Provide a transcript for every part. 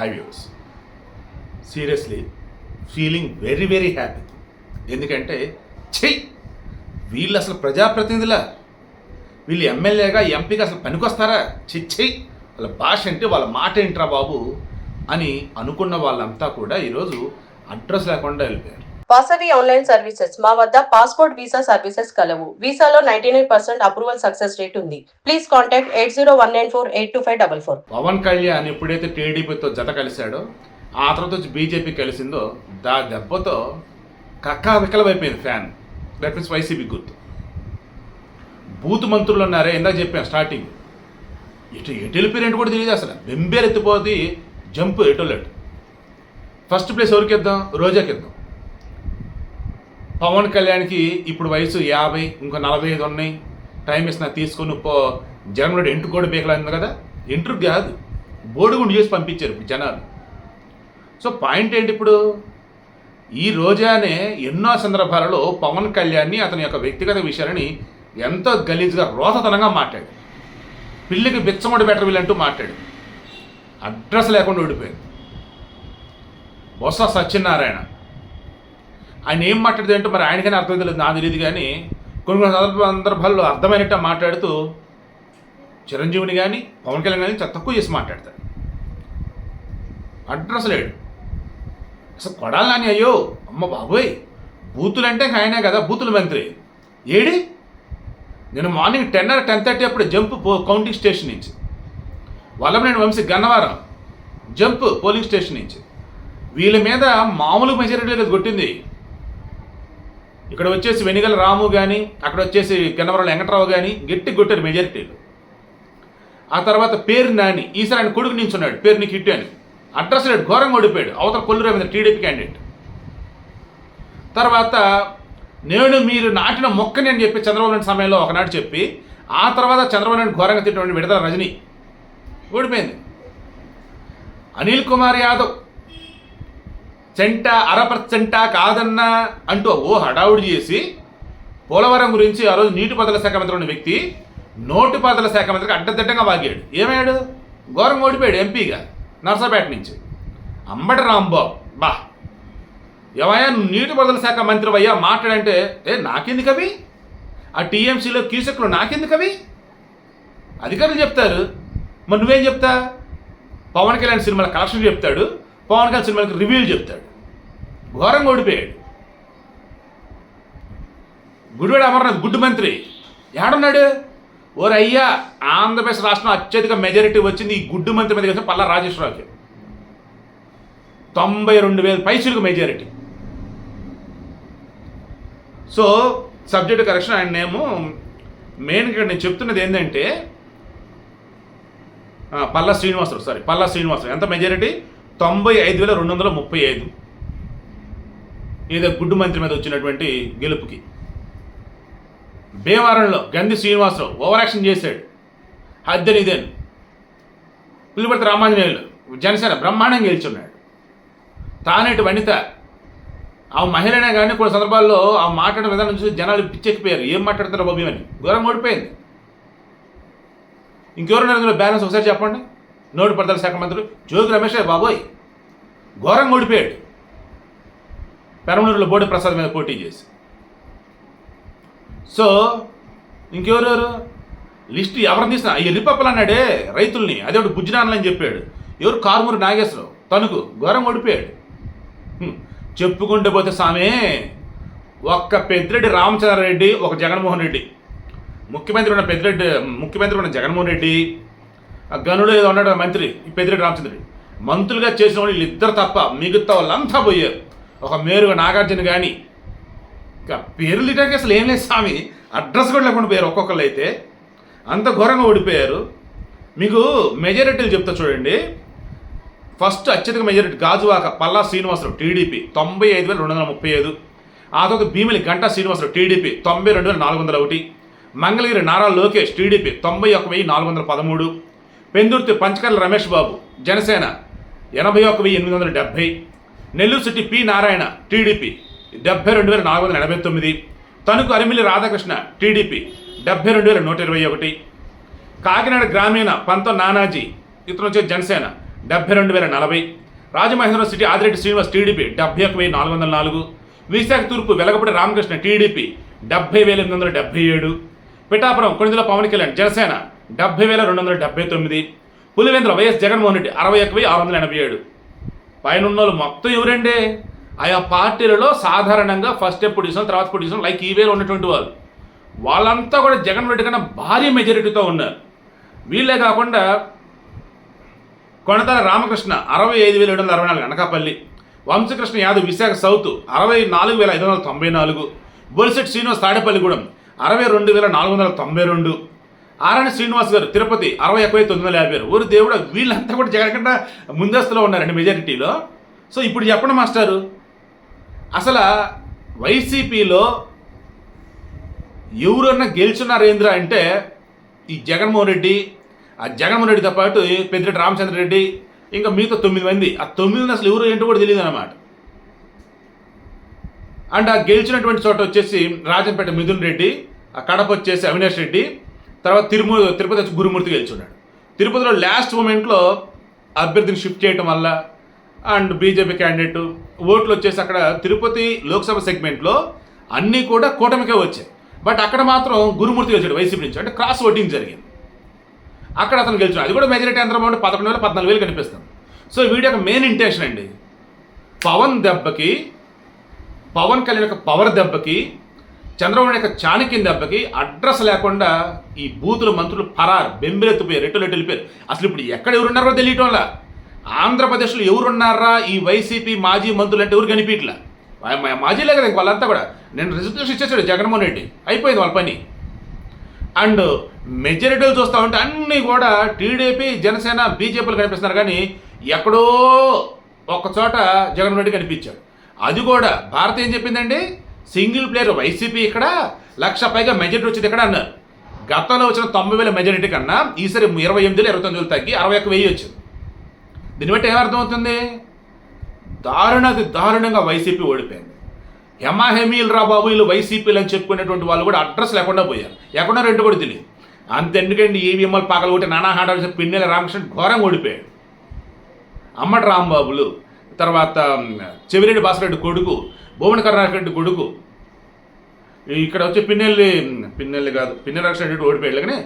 Hi views seriously feeling very very happy ఎందుకంటే చెయ్యి వీళ్ళు అసలు ప్రజాప్రతినిధులా? వీళ్ళు ఎమ్మెల్యేగా ఎంపీగా అసలు పనికొస్తారా? చిచ్చెయ్ వాళ్ళ భాష అంటే వాళ్ళ మాట ఏంట్రా బాబు? అని అనుకున్న వాళ్ళంతా కూడా ఈరోజు అడ్రస్ లేకుండా వెళ్ళిపోయారు. Vasavi online services. మా వద్ద పాస్పోర్ట్ వీసా సర్వీసెస్ కలవు. వీసాలో ninety nine percent approval success rate ఉంది. Please contact eight zero one nine four eight two five double four. Pawan Kalyan ఎప్పుడైతే టీడీపీతో జత కలిశాడో ఆ తర్వాత వచ్చి బీజేపీ కలిసిందో దా దెబ్బతో కక్కా వికలమైపోయింది ఫ్యాన్. దట్ మీన్స్ వైసీపీ గుర్తు. బూత్ మంత్రులు ఉన్నారే ఇందాక చెప్పాను స్టార్టింగ్. ఎటు ఎటు వెళ్ళిపోయినట్టు కూడా తెలియదు అసలు. బెంబేలు ఎత్తిపోతే జంప్ ఎటు ఫస్ట్ ప్లేస్ ఎవరికి ఇద్దాం రోజాకి ఇద్దాం పవన్ కళ్యాణ్కి ఇప్పుడు వయసు యాభై ఇంకా నలభై ఐదు ఉన్నాయి. టైం ఇస్తున్నా తీసుకొని పో. జగన్ ఎంటు కూడా బీకలేదు కదా? ఎంట్రు కాదు. బోడిగుండు చేసి పంపించారు ఇప్పుడు జనాలు. సో పాయింట్ ఏంటి ఇప్పుడు? ఈ రోజానే ఎన్నో సందర్భాలలో పవన్ కళ్యాణ్ని అతని యొక్క వ్యక్తిగత విషయాలని ఎంతో గలీజ్గా రోతతనంగా మాట్లాడు పిల్లికి బిచ్చముడి బెటర్ వీళ్ళంటూ మాట్లాడు అడ్రస్ లేకుండా ఓడిపోయింది బొత్స సత్యనారాయణ. ఆయన ఏం మాట్లాడితే అంటే మరి ఆయనకైనా అర్థం తెలియదు నాకు తెలియదు కానీ కొన్ని కొన్ని సందర్భాల్లో అర్థమైనట్టు మాట్లాడుతూ చిరంజీవిని కానీ పవన్ కళ్యాణ్ కానీ చాలా తక్కువ చేసి మాట్లాడతారు. అడ్రస్ లేడు. అసలు కొడాలని అయ్యో అమ్మ బాబోయ్ బూతులంటే ఆయనే కదా బూతుల మంత్రి. ఏడి? నేను morning ten or ten thirty అప్పుడు జంప్ పో కౌంటింగ్ స్టేషన్ నుంచి. Vallabhaneni Vamsi Gannavaram jump polling station నుంచి. వీళ్ళ మీద మామూలు మెజారిటీ లేదు కొట్టింది. ఇక్కడ వచ్చేసి వెనిగల రాము కానీ అక్కడ వచ్చేసి గన్నవరం వెంకట్రావు కానీ గట్టి కొట్టారు మెజారిటీలు ఆ తర్వాత పేరు నాని ఈసారి ఆయన కొడుకు నించున్నాడు పేరు నీకు హిట్ అని. అడ్రస్ లేడు ఘోరంగా ఓడిపోయాడు అవతల కొల్లు రవీంద్ర టీడీపీ క్యాండిడేట్ తర్వాత నేను మీరు నాటిన మొక్కని అని చెప్పి చంద్రబాబు నాయుడు సమయంలో ఒకనాడు చెప్పి ఆ తర్వాత చంద్రబాబు నాయుడు ఘోరంగా తిట్టినటువంటి విడుదల రజని. ఓడిపోయింది. అనిల్ కుమార్ యాదవ్ చెంట అర పర్సెంట కాదన్నా అంటూ ఓ హడావుడి చేసి పోలవరం గురించి ఆ రోజు నీటిపారుదల శాఖ మంత్రి ఉన్న వ్యక్తి నోటిపారుదల శాఖ మంత్రికి అడ్డదిడ్డంగా వాగాడు. ఏమయ్యాడు? ఘోరంగా ఓడిపోయాడు ఎంపీగా నర్సాపేట నుంచి. అంబటి రాంబాబు. బా. ఏమయ్యా నువ్వు నీటిపారుదల శాఖ మంత్రి అయ్యా మాట్లాడంటే ఏ నాకెందుకు అవి? ఆ టీఎంసీలో కీసెక్లు నాకెందుకు అవి? అధికారులు చెప్తారు. మరి నువ్వేం చెప్తా? పవన్ కళ్యాణ్ సినిమాల కలెక్షన్ చెప్తాడు. పవన్ కళ్యాణ్ సినిమాకి రివ్యూలు చెప్తాడు. ఘోరంగా ఓడిపోయాడు. గుడివాడ అమర్నాథ్ గుడ్డు మంత్రి. ఏడున్నాడు? ఓరు అయ్యా ఆంధ్రప్రదేశ్ రాష్ట్రం అత్యధిక మెజారిటీ వచ్చింది ఈ గుడ్డు మంత్రి మీద కలిసి పల్లా రాజేశ్వరరావుకి. తొంభై రెండు వేల పైసలకు మెజారిటీ సో సబ్జెక్ట్ కరెక్షన్ ఆయన నేము మెయిన్ ఇక్కడ నేను చెప్తున్నది ఏంటంటే పల్లా శ్రీనివాసరావు సారీ పల్లా శ్రీనివాసరావు. ఎంత మెజారిటీ తొంభై ఐదు వేల రెండు వందల ముప్పై ఐదు. ఏదో గుడ్డు మంత్రి మీద వచ్చినటువంటి గెలుపుకి. భీమవరంలో గంధి శ్రీనివాసరావు ఓవర్ యాక్షన్ చేశాడు. హద్దెని ఇదేను పులిపర్తి రామాంజనేయులు జనసేన బ్రహ్మాండంగా గెలుచున్నాడు. తానేటి వనిత ఆ మహిళనే కానీ కొన్ని సందర్భాల్లో ఆ మాట్లాడిన విధానం చూసి జనాలు పిచ్చెక్కిపోయారు. ఏం మాట్లాడతారు బాబు అని ఘోరంగా ఓడిపోయింది. ఇంకెవరున్నారు ఇందులో? బ్యాలెన్స్ ఒకసారి చెప్పండి. నోటి పడతల శాఖ మంత్రి జోగి రమేష్ బాబోయ్ ఘోరంగా ఓడిపోయాడు. పెరమలూరులో బోడి ప్రసాద్ మీద పోటీ చేసి. సో ఇంకెవరెవరు? లిస్ట్ ఎవరిని తీసిన? ఎల్లిపప్పలు అన్నాడే రైతుల్ని. అదే ఒకటి బుజ్జినానని చెప్పాడు. ఎవరు? కారుమూరి నాగేశ్వరరావు. తణుకు. ఘోరంగా ఓడిపోయాడు. చెప్పుకుంటే చెప్పుకుంటూ పోతే సామే ఒక్క పెద్దిరెడ్డి రామచంద్రారెడ్డి ఒక జగన్మోహన్ రెడ్డి. ముఖ్యమంత్రి ఉన్న పెద్దిరెడ్డి ముఖ్యమంత్రి ఉన్న జగన్మోహన్ రెడ్డి ఆ గనుడు ఏదో ఉన్నాడు మంత్రి ఈ పెద్దిరెడ్డి రామచంద్రుడి. మంత్రులుగా చేసిన వాళ్ళు వీళ్ళిద్దరు తప్ప మిగతా వాళ్ళంతా పోయారు. ఒక మేరుగా నాగార్జున కానీ ఇంకా పేర్లు ఇటానికి అసలు ఏం లేదు స్వామి. అడ్రస్ కూడా లేకుండా పోయారు ఒక్కొక్కళ్ళు అయితే. అంత ఘోరంగా ఓడిపోయారు. మీకు మెజారిటీలు చెప్తా చూడండి. ఫస్ట్ అత్యధిక మెజారిటీ గాజువాక పల్లా శ్రీనివాసరావు టీడీపీ తొంభై ఐదు వేల రెండు వందల ముప్పై ఐదు. ఆ తర్వాత భీమిలి గంటా శ్రీనివాసరావు టీడీపీ తొంభై రెండు వేల నాలుగు వందల ఒకటి. మంగళగిరి నారా లోకేష్ టీడీపీ తొంభై ఒక వెయ్యి నాలుగు వందల పదమూడు. పెందుర్తి పంచకర్ల రమేష్ బాబు జనసేన ఎనభై ఒక వెయ్యి ఎనిమిది వందల డెబ్భై Nellore city P Narayana TDP డెబ్బై రెండు వేల నాలుగు వందల ఎనభై తొమ్మిది తణుకు అరిమిలి రాధాకృష్ణ టీడీపీ డెబ్బై రెండు వేల నూట ఇరవై ఒకటి కాకినాడ గ్రామీణ పంత నానాజీ ఇతను వచ్చే జనసేన డెబ్బై రెండు వేల నలభై రాజమహేంద్రం సిటీ ఆదిరెడ్డి శ్రీనివాస్ టీడీపీ డెబ్బై ఒక వెయ్యి నాలుగు వందల నాలుగు విశాఖ తూర్పు వెలగపూడి రామకృష్ణ టీడీపీ డెబ్బై వేల ఎనిమిది వందల డెబ్బై ఏడు పిఠాపురం కొణిదల పవన్ కళ్యాణ్ జనసేన డెబ్బై వేల రెండు వందల డెబ్బై తొమ్మిది పులివేంద్ర వైఎస్ జగన్మోహన్ రెడ్డి అరవై ఒక వెయ్యి ఆరు వందల ఎనభై ఏడు. పైన వాళ్ళు మొత్తం ఎవరండి? ఆయా పార్టీలలో సాధారణంగా ఫస్ట్ స్టెప్ తర్వాత పొజిషన్ లైక్ ఈ ఉన్నటువంటి వాళ్ళు. వాళ్ళంతా కూడా జగన్ రెడ్డి కన్నా భారీ మెజారిటీతో ఉన్నారు. వీళ్ళే కాకుండా కొనతల రామకృష్ణ అరవై ఐదు వేల ఏడు వందల అరవై నాలుగు అనకాపల్లి వంశకృష్ణ యాదవ్ విశాఖ సౌత్ అరవై నాలుగు వేల ఐదు వందల తొంభై నాలుగు బొలిసెట్ శ్రీనివాస్ తాడేపల్లిగూడెం అరవై రెండు వేల నాలుగు వందల తొంభై రెండు ఆరణి శ్రీనివాస్ గారు తిరుపతి అరవై ఒక తొమ్మిది వందల యాభై ఊరు దేవుడు వీళ్ళంతా కూడా జగన్ ముందస్తులో ఉన్నారండి మెజారిటీలో సో ఇప్పుడు చెప్పండి మాస్టారు. అసలు వైసీపీలో ఎవరన్నా గెలుచున్నారేంద్ర అంటే ఈ జగన్మోహన్ రెడ్డి ఆ జగన్మోహన్ రెడ్డితో పాటు పెద్దిరెడ్డి రామచంద్ర రెడ్డి ఇంకా మిగతా తొమ్మిది మంది. ఆ తొమ్మిది మంది అసలు ఎవరు ఏంటో కూడా తెలియదు అనమాట అండ్ ఆ గెలిచినటువంటి చోట వచ్చేసి రాజంపేట మిథున్ రెడ్డి ఆ కడప వచ్చేసి అవినాష్ రెడ్డి తర్వాత తిరుమల తిరుపతి వచ్చి గురుమూర్తి గెలిచున్నాడు. తిరుపతిలో లాస్ట్ మూమెంట్లో అభ్యర్థిని షిఫ్ట్ చేయటం వల్ల అండ్ బీజేపీ క్యాండిడేట్ ఓట్లు వచ్చేసి అక్కడ తిరుపతి లోక్సభ సెగ్మెంట్లో అన్నీ కూడా కూటమికే వచ్చాయి. బట్ అక్కడ మాత్రం గురుమూర్తి గెలిచాడు వైసీపీ నుంచి. అంటే క్రాస్ ఓటింగ్ జరిగింది. అక్కడ అతను గెలిచాడు. అది కూడా మెజారిటీ ఎంత బాగుంటే పదకొండు వేల పద్నాలుగు వేలు కనిపిస్తుంది. సో వీడి యొక్క మెయిన్ ఇంటెన్షన్ అండి పవన్ దెబ్బకి పవన్ కళ్యాణ్ యొక్క పవర్ దెబ్బకి చంద్రబాబు యొక్క చాణక్యం దెబ్బకి అడ్రస్ లేకుండా ఈ బూతులు మంత్రులు పరారు బెంబెలెత్తిపోయారు రెట్టలు వెళ్ళిపోయారు అసలు ఇప్పుడు ఎక్కడ ఎవరున్నారో తెలియటంలా ఆంధ్రప్రదేశ్లో ఎవరున్నారా ఈ వైసీపీ మాజీ మంత్రులు అంటే ఎవరు కనిపించట్లా? మాజీలే కదా వాళ్ళంతా కూడా. నేను రిజర్వేషన్ ఇచ్చేసాడు జగన్మోహన్ రెడ్డి. అయిపోయింది వాళ్ళ పని. అండ్ మెజారిటీలు చూస్తా ఉంటే అన్నీ కూడా టీడీపీ జనసేన బీజేపీలు కనిపిస్తున్నారు కానీ ఎక్కడో ఒక చోట జగన్మోహన్ రెడ్డి కనిపించాడు. అది కూడా భారత్ ఏం చెప్పిందండి? సింగిల్ ప్లేయర్ వైసీపీ ఇక్కడ. లక్ష పైగా మెజారిటీ వచ్చింది ఇక్కడ అన్నారు గతంలో వచ్చిన తొంభై వేల మెజారిటీ కన్నా ఈసారి ఇరవై ఎనిమిది ఇరవై తొమ్మిది వేలు తగ్గి అరవై ఒక్క వెయ్యి వచ్చింది. దీన్ని బట్టి ఏమర్థమవుతుంది దారుణది దారుణంగా వైసీపీ ఓడిపోయింది. హెమాహెమీల్ రా బాబు వీళ్ళు వైసీపీలు అని చెప్పుకునేటువంటి వాళ్ళు కూడా అడ్రస్ లేకుండా పోయారు. ఎక్కడో రెండు కూడా తెలియదు. అంతెందుకండి ఈవీఎంఎల్ పగలు కొట్టి నానా హాట పిన్నెల రామకృష్ణ ఘోరంగా ఓడిపోయాడు. అమ్మటి రాంబాబులు తర్వాత మ్, చెవిరెడ్డి బాసరెడ్డి కొడుకు భువన కరుణాకర్ కొడుకు ఇక్కడ వచ్చి పిన్నెల్లి పిన్నెల్లి కాదు పిన్నెల రామకృష్ణ ఓడిపోయాడు. కానీ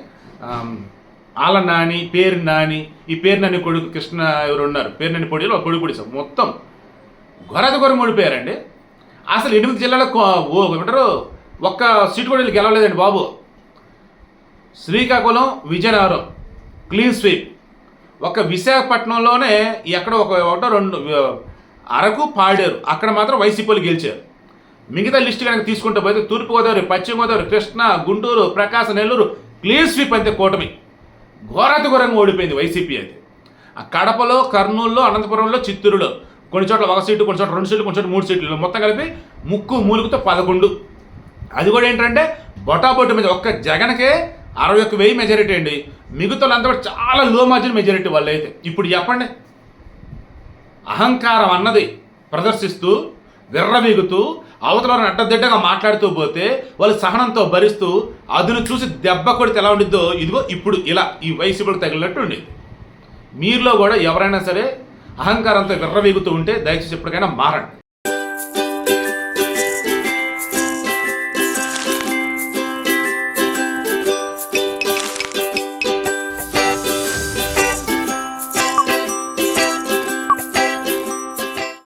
ఆల నాని పేరు నాని ఈ పేరు నాని కొడుకు కృష్ణ ఎవరు ఉన్నారు? పేరు నాని పొడిలో కొడుకు పొడిసాం మొత్తం గొరద ఘోరం ఓడిపోయారండి. అసలు ఎనిమిది జిల్లాలో కో- ఓ ఏమంటారు? ఒక్క సీటు కూడా గెలవలేదండి బాబు. Srikakulam Vizianagaram clean sweep. ఒక విశాఖపట్నంలోనే ఎక్కడ ఒక ఒకటో రెండు అరకు పాడారు. అక్కడ మాత్రం వైసీపీలు గెలిచారు. మిగతా లిస్ట్ కనుక తీసుకుంటే పోతే తూర్పుగోదావరి పశ్చిమ గోదావరి కృష్ణా గుంటూరు ప్రకాశం నెల్లూరు క్లీన్ స్వీప్ అంతే కూటమి. ఘోరాతి ఘోరంగా ఓడిపోయింది వైసీపీ అది ఆ కడపలో కర్నూలులో అనంతపురంలో చిత్తూరులో కొన్ని చోట్ల ఒక సీటు కొన్ని చోట్ల రెండు సీట్లు కొన్ని చోట్ల మూడు సీట్లు. మొత్తం కలిపి ముక్కు మూలుగుతో పదకొండు. అది కూడా ఏంటంటే బొటాబొట్టు మీద ఒక్క జగన్కే అరవై ఒక్క వెయ్యి మెజారిటీ అండి. మిగతా అంతా కూడా చాలా లో మార్జిన్ మెజారిటీ వాళ్ళు అయితే ఇప్పుడు చెప్పండి. అహంకారం అన్నది ప్రదర్శిస్తూ విర్రవీగుతూ అవతల అడ్డదిడ్డగా మాట్లాడుతూ పోతే వాళ్ళు సహనంతో భరిస్తూ అదును చూసి దెబ్బ కొడితే ఎలా ఉండిద్దో ఇదిగో ఇప్పుడు ఇలా ఈ వైసీపీకి తగిలినట్టు ఉండేది మీలో కూడా ఎవరైనా సరే అహంకారంతో విర్రవీగుతూ ఉంటే దయచేసి ఎప్పటికైనా మారండి.